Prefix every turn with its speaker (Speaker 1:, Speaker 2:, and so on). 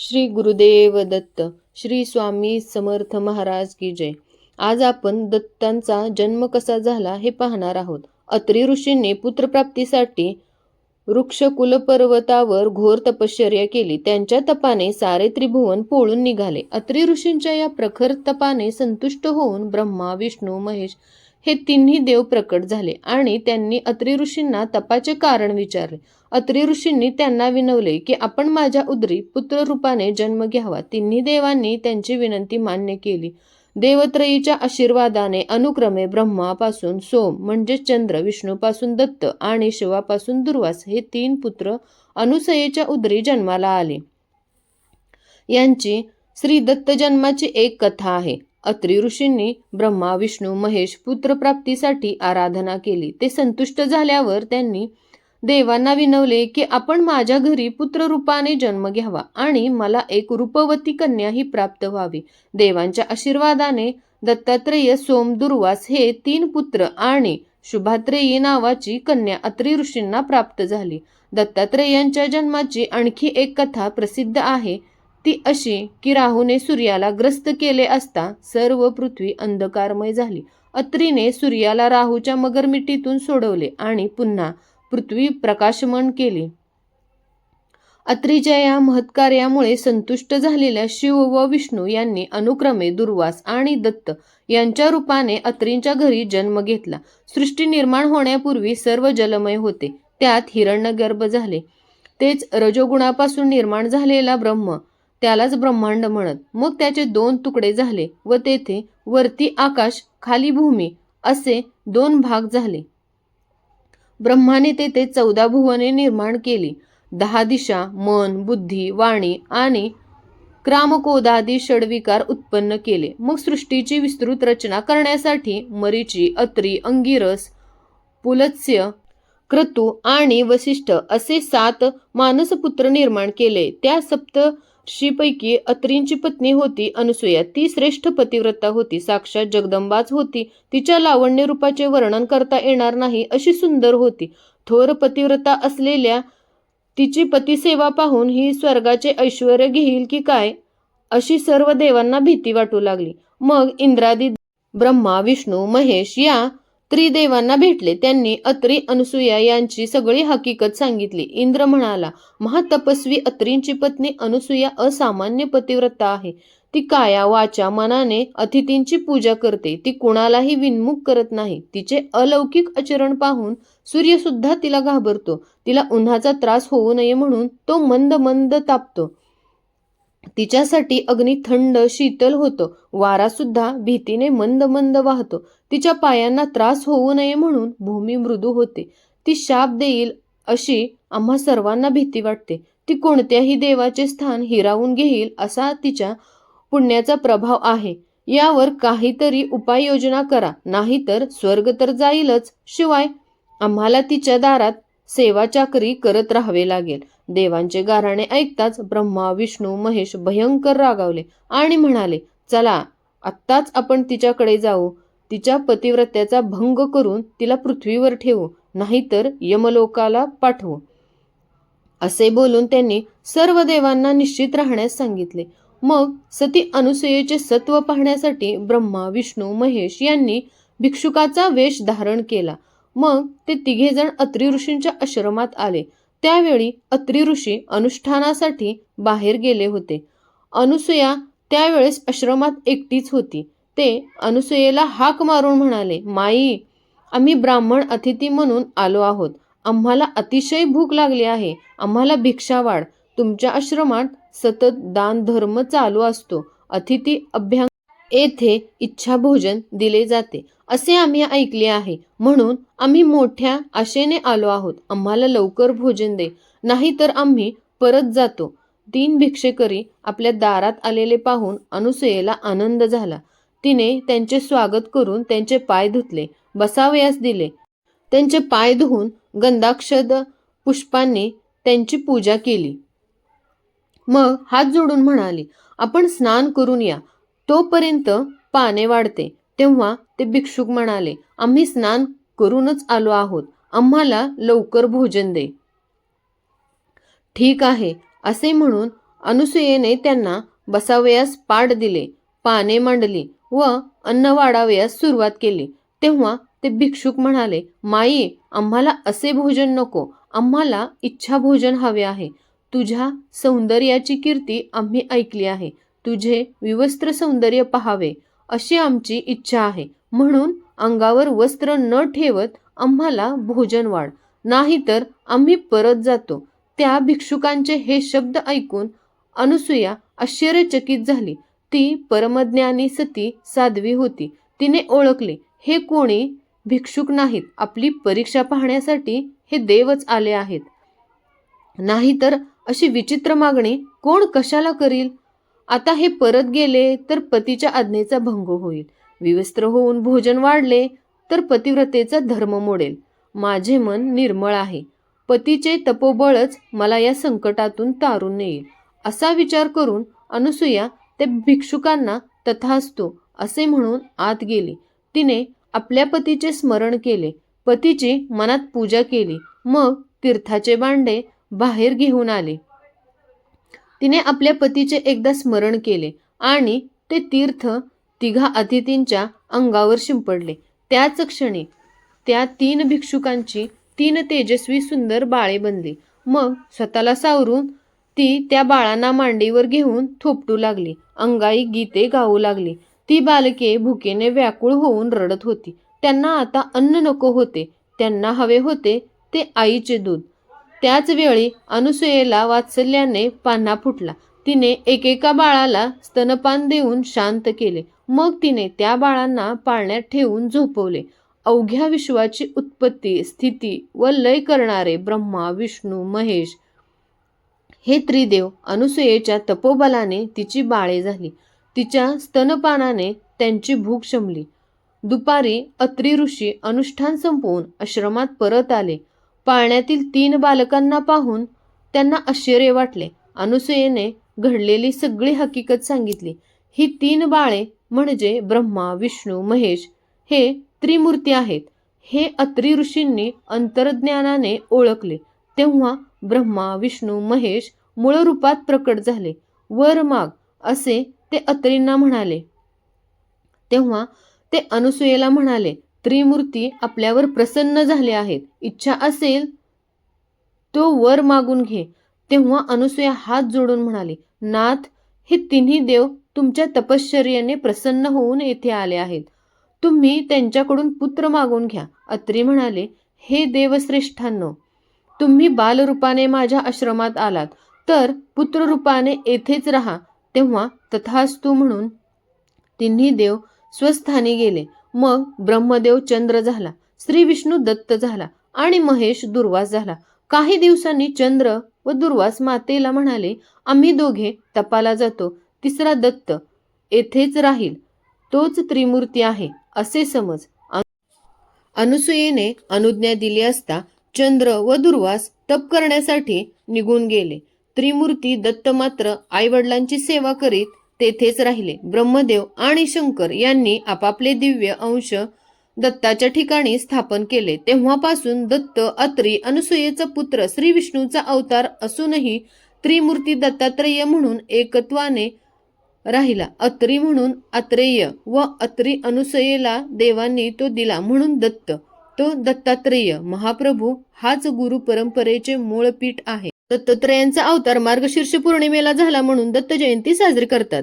Speaker 1: श्री गुरुदेव दत्त श्री स्वामी समर्थ महाराज की जय. आज आपण दत्तांचा जन्म कसा झाला हे पाहणार आहोत. अत्री ऋषींनी पुत्रप्राप्तीसाठी वृक्षकुल पर्वतावर घोर तपश्चर्या केली. त्यांच्या तपाने सारे त्रिभुवन पोळून निघाले. अत्री ऋषींच्या या प्रखर तपाने संतुष्ट होऊन ब्रह्मा विष्णू महेश हे तिन्ही देव प्रकट झाले आणि त्यांनी अत्री ऋषींना तपाचे कारण विचारले. अत्री ऋषींनी त्यांना विनवले की आपण माझ्या उदरी पुत्ररूपाने जन्म घ्यावा. तिन्ही देवांनी त्यांची विनंती मान्य केली. देवत्रयीच्या आशीर्वादाने अनुक्रमे ब्रह्मापासून सोम म्हणजे चंद्र विष्णूपासून दत्त आणि शिवापासून दुर्वास हे तीन पुत्र अनुसयेच्या उदरी जन्माला आले. यांची श्री दत्त जन्माची एक कथा आहे. अत्री ऋषींनी ब्रह्मा विष्णू महेश पुत्रप्राप्तीसाठी आराधना केली. ते संतुष्ट झाल्यावर त्यांनी देवांना विनवले की आपण माझ्या घरी पुत्ररूपाने जन्म घ्यावा आणि मला एक रूपवती कन्याही प्राप्त व्हावी. देवांच्या आशीर्वादाने दत्तात्रेय सोम दुर्वास हे तीन पुत्र आणि शुभात्रेयी नावाची कन्या अत्री ऋषींना प्राप्त झाली. दत्तात्रेयांच्या जन्माची आणखी एक कथा प्रसिद्ध आहे. ती अशी की राहूने सूर्याला ग्रस्त केले असता सर्व पृथ्वी अंधकारमय झाली. अत्रीने सूर्याला राहूच्या मगरमिटीतून सोडवले आणि पुन्हा पृथ्वी प्रकाशमन केली. अत्रीच्या या महत्कार्यामुळे संतुष्ट झालेल्या शिव व विष्णू यांनी अनुक्रमे दुर्वास आणि दत्त यांच्या रूपाने अत्रींच्या घरी जन्म घेतला. सृष्टी निर्माण होण्यापूर्वी सर्व जलमय होते. त्यात हिरण्यगर्भ झाले. तेच रजोगुणापासून निर्माण झालेला ब्रह्म त्यालाच ब्रह्मांड म्हणत. मग त्याचे दोन तुकडे झाले व तेथे वरती आकाश खाली भूमी असे दोन भाग झाले. ब्रह्माने तेथे चौदा भुवने निर्माण केली. दहा दिशा मन बुद्धी वाणी आणि क्रामकोदादी षडविकार उत्पन्न केले. मग सृष्टीची विस्तृत रचना करण्यासाठी मरीची अत्री अंगिरस पुलत्स्य क्रतू आणि वसिष्ठ असे सात मानसपुत्र निर्माण केले. त्या सप्त शीपैकी अत्रींची पत्नी होती अनुसूया ती श्रेष्ठ पतिव्रता होती. साक्षात जगदंबाच होती. तिच्या लावण्य रूपाचे वर्णन करता येणार नाही अशी सुंदर होती. थोर पतिव्रता असलेल्या तिची पतिसेवा पाहून ही स्वर्गाचे ऐश्वर घेईल की काय? अशी सर्व देवांना भीती वाटू लागली. मग इंद्रादी ब्रह्मा विष्णू महेश या त्रिदेवांना भेटले. त्यांनी अत्री अनुसूया यांची सगळी हकीकत सांगितली. इंद्र म्हणाला महातपस्वी अत्रींची पत्नी अनुसूया असामान्य पतिव्रता आहे. ती काया वाचा मनाने अतिथींची पूजा करते. ती कुणालाही विनमुख करत नाही. तिचे अलौकिक आचरण पाहून सूर्य सुद्धा तिला घाबरतो. तिला उन्हाचा त्रास होऊ नये म्हणून तो मंद मंद तापतो. तिच्यासाठी अग्नी थंड शीतल होतो. वारा सुद्धा भीतीने मंद मंद वाहतो. तिच्या पायांना त्रास होऊ नये म्हणून भूमी मृदू होते. ती शाप देईल अशी आम्हा सर्वांना भीती वाटते. ती कोणत्याही देवाचे स्थान हिरावून घेईल असा तिच्या पुण्याचा प्रभाव आहे. यावर काहीतरी उपाययोजना करा नाहीतर स्वर्ग तर जाईलच. शिवाय आम्हाला तिच्या दारात सेवा चाकरी करत राहावे लागेल. देवांचे गाराणे ऐकताच ब्रह्मा विष्णू महेश भयंकर रागावले आणि म्हणाले चला आत्ताच आपण तिच्याकडे जाऊ. तिच्या पतिव्रत्याचा भंग करून तिला पृथ्वीवर ठेवू नाहीतर यमलोकाला पाठवू. असे बोलून त्यांनी सर्व देवांना निश्चित राहण्यास सांगितले. मग सती अनुसूयेचे सत्व पाहण्यासाठी ब्रह्मा विष्णू महेश यांनी भिक्षुकाचा वेश धारण केला. मग ते तिघेजण अत्री ऋषींच्या आश्रमात आले. त्यावेळी अत्री ऋषी अनुष्ठानासाठी बाहेर गेले होते. अनुसूया त्यावेळेस आश्रमात एकटीच होती. ते अनुसूयेला हाक मारून म्हणाले माई आम्ही ब्राह्मण अतिथी म्हणून आलो आहोत. आम्हाला अतिशय भूक लागली आहे. आम्हाला भिक्षा वाढ. तुमच्या आश्रमात सतत दान धर्म चालू असतो. अतिथी अभ्या येथे इच्छा भोजन दिले जाते असे आम्ही ऐकले आहे. म्हणून आम्ही मोठ्या आशेने आलो आहोत. आम्हाला लवकर भोजन दे नाहीतर आम्ही परत जातो. तीन भिक्षेकरी आपल्या दारात आलेले पाहून अनुसुयेला आनंद झाला. तिने त्यांचे स्वागत करून त्यांचे पाय धुतले बसावयास दिले. त्यांचे पाय धुवून गंधाक्षद पुष्पांनी त्यांची पूजा केली. मग हात जोडून म्हणाली आपण स्नान करून या. तोपर्यंत पाने वाढते. तेव्हा ते भिक्षुक म्हणाले आम्ही स्नान करूनच आलो आहोत. आम्हाला लवकर भोजन दे. ठीक आहे असे म्हणून अनुसूयेने त्यांना बसावयास पाठ दिले. पाने मांडली व अन्न वाढावयास सुरुवात केली. तेव्हा ते भिक्षुक म्हणाले माई आम्हाला असे भोजन नको. आम्हाला इच्छा भोजन हवे आहे. तुझ्या सौंदर्याची कीर्ती आम्ही ऐकली आहे. तुझे विवस्त्र सौंदर्य पहावे अशी आमची इच्छा आहे. म्हणून अंगावर वस्त्र न ठेवत आम्हाला भोजन वाढ. नाहीतर आम्ही परत जातो. त्या भिक्षुकांचे हे शब्द ऐकून अनुसूया आश्चर्यचकित झाली. ती परमज्ञानी सती साध्वी होती. तिने ओळखले. हे कोणी? भिक्षुक नाहीत. आपली परीक्षा पाहण्यासाठी हे देवच आले आहेत. नाहीतर अशी विचित्र मागणी कोण कशाला करील? आता हे परत गेले तर पतीच्या आज्ञेचा भंग होईल. विवस्त्र होऊन भोजन वाढले तर पतिव्रतेचा धर्म मोडेल. माझे मन निर्मळ आहे. पतीचे तपोबळच मला या संकटातून तारून नेईल. असा विचार करून अनुसूया ते भिक्षुकांना तथास्तु असे म्हणून आत गेली. तिने आपल्या पतीचे स्मरण केले. पतीची मनात पूजा केली. मग तीर्थाचे बांडे बाहेर घेऊन आले. तिने आपल्या पतीचे एकदा स्मरण केले आणि ते तीर्थ तिघा अतिथींच्या अंगावर शिंपडले. त्याच क्षणी त्या तीन भिक्षुकांची तीन तेजस्वी सुंदर बाळे बनली. मग स्वतःला सावरून ती त्या बाळांना मांडीवर घेऊन थोपटू लागली. अंगाई गीते गाऊ लागली. ती बालके भुकेने व्याकुळ होऊन रडत होती. त्यांना आता अन्न नको होते. त्यांना हवे होते ते आईचे दूध. त्याचवेळी अनुसुयेला अनुसूयेला वात्सल्याने पान्हा फुटला. तिने एकेका बाळाला स्तनपान देऊन शांत केले. मग तिने त्या बाळांना पाळण्यात ठेवून झोपवले. अवघ्या विश्वाची उत्पत्ती स्थिती व लय करणारे ब्रह्मा विष्णू महेश हे त्रिदेव अनुसूयेच्या तपोबलाने तिची बाळे झाली. तिच्या स्तनपानाने त्यांची भूक शमली. दुपारी अत्री ऋषी अनुष्ठान संपवून आश्रमात परत आले. पाळण्यातील तीन बालकांना पाहून त्यांना आश्चर्य वाटले. अनुसूयेने घडलेली सगळी हकीकत सांगितली. ही तीन बाळे म्हणजे ब्रह्मा विष्णू महेश हे त्रिमूर्ती आहेत. हे अत्री ऋषींनी अंतर्ज्ञानाने ओळखले. तेव्हा ब्रह्मा विष्णू महेश मूळ रूपात प्रकट झाले. वर माग असे ते अत्रींना म्हणाले. तेव्हा ते अनुसूयेला म्हणाले त्रिमूर्ती आपल्यावर प्रसन्न झाले आहेत. इच्छा असेल तो वर मागून घे. तेव्हा अनुसूया हात जोडून म्हणाली नाथ हे तिन्ही देव तुमच्या तपश्चर्याने प्रसन्न होऊन येथे आले आहेत. तुम्ही त्यांच्याकडून पुत्र मागून घ्या. अत्री म्हणाले हे देवश्रेष्ठांनो तुम्ही बालरूपाने माझ्या आश्रमात आलात. तर पुत्ररूपाने येथेच राहा. तेव्हा तथास्तू म्हणून तिन्ही देव स्वस्थानी गेले. मग ब्रह्मदेव चंद्र झाला श्री विष्णू दत्त झाला आणि महेश दुर्वास झाला. काही दिवसांनी चंद्र व दुर्वास मातेला म्हणाले आम्ही दोघे तपाला जातो. तिसरा दत्त येथेच राहील. तोच त्रिमूर्ती आहे असे समज अनुसुयेने अनुसूयेने अनुज्ञा दिली असता चंद्र व दुर्वास तप करण्यासाठी निघून गेले. त्रिमूर्ती दत्त मात्र आईवडिलांची सेवा करीत तेथेच राहिले. ब्रह्मदेव आणि शंकर यांनी आपापले दिव्य अंश दत्ताच्या ठिकाणी स्थापन केले. तेव्हापासून दत्त अत्री अनुसूयेचा पुत्र श्री विष्णूचा अवतार असूनही त्रिमूर्ती दत्तात्रेय म्हणून एकत्वाने राहिला. अत्री म्हणून अत्रेय व अत्री अनुसयेला देवांनी तो दिला म्हणून दत्त. तो दत्तात्रेय महाप्रभू हाच गुरु परंपरेचे मूळ पीठ आहे. दत्तात्रयांचा अवतार मार्गशीर्ष पौर्णिमेला झाला म्हणून दत्त जयंती साजरी करतात.